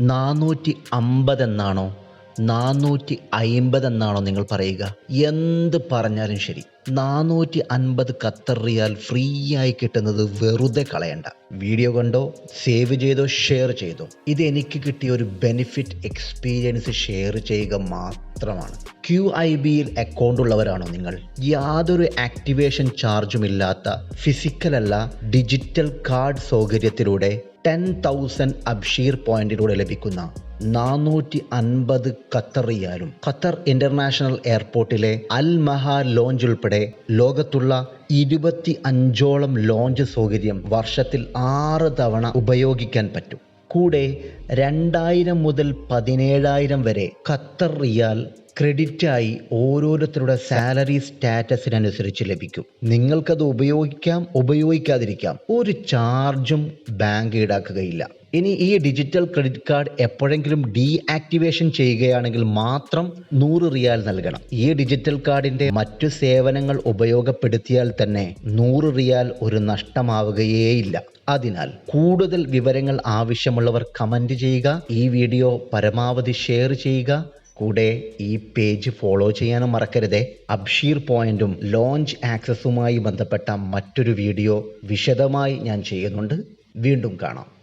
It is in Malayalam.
നാനൂറ്റി അമ്പത് എന്നാണോ? നാനൂറ്റി അയിമ്പത് എന്നാണോ നിങ്ങൾ പറയുക? എന്ത് പറഞ്ഞാലും ശരി. നാനൂറ്റി അൻപത് ഖത്തർ റിയാൽ ഫ്രീ ആയി കിട്ടുന്നത് വെറുതെ കളയണ്ട. വീഡിയോ കണ്ടോ? സേവ് ചെയ്തോ? ഷെയർ ചെയ്തോ? ഇത് എനിക്ക് കിട്ടിയ ഒരു ബെനിഫിറ്റ് എക്സ്പീരിയൻസ് ഷെയർ ചെയ്യുക മാത്രമാണ്. ക്യു ഐ ബിയിൽ അക്കൗണ്ട് ഉള്ളവരാണോ നിങ്ങൾ? യാതൊരു ആക്ടിവേഷൻ ചാർജും ഇല്ലാത്ത ഫിസിക്കൽ അല്ല ഡിജിറ്റൽ കാർഡ് സൗകര്യത്തിലൂടെ ടെൻ തൗസൻഡ് അബ്ഷീർ പോയിന്റിലൂടെ ലഭിക്കുന്ന നാനൂറ്റി അൻപത് ഖത്തർ റിയാലും. ഖത്തർ ഇന്റർനാഷണൽ എയർപോർട്ടിലെ അൽ മഹ ലോഞ്ച് ഉൾപ്പെടെ ലോകത്തുള്ള ഇരുപത്തി അഞ്ചോളം ലോഞ്ച് സൗകര്യം വർഷത്തിൽ ആറ് തവണ ഉപയോഗിക്കാൻ പറ്റും. കൂടെ രണ്ടായിരം മുതൽ പതിനേഴായിരം വരെ ഖത്തർ റിയാൽ ക്രെഡിറ്റായി ഓരോരുത്തരുടെ സാലറി സ്റ്റാറ്റസിനനുസരിച്ച് ലഭിക്കും. നിങ്ങൾക്കത് ഉപയോഗിക്കാം ഉപയോഗിക്കാതിരിക്കാം. ഒരു ചാർജും ബാങ്ക് ഈടാക്കുകയില്ല. ഇനി ഈ ഡിജിറ്റൽ ക്രെഡിറ്റ് കാർഡ് എപ്പോഴെങ്കിലും ഡീ ആക്ടിവേഷൻ ചെയ്യുകയാണെങ്കിൽ മാത്രം നൂറ് റിയാൽ നൽകണം. ഈ ഡിജിറ്റൽ കാർഡിന്റെ മറ്റു സേവനങ്ങൾ ഉപയോഗപ്പെടുത്തിയാൽ തന്നെ നൂറ് റിയാൽ ഒരു നഷ്ടമാവുകയേയില്ല. അതിനാൽ കൂടുതൽ വിവരങ്ങൾ ആവശ്യമുള്ളവർ കമന്റ് ചെയ്യുക ഈ വീഡിയോ പരമാവധി ഷെയർ ചെയ്യുക കൂടെ ഈ പേജ് ഫോളോ ചെയ്യാനും മറക്കരുതേ. അബ്ഷീർ പോയിന്റും ലോഞ്ച് ആക്സസുമായി ബന്ധപ്പെട്ട മറ്റൊരു വീഡിയോ വിശദമായി ഞാൻ ചെയ്യുന്നുണ്ട്. വീണ്ടും കാണാം.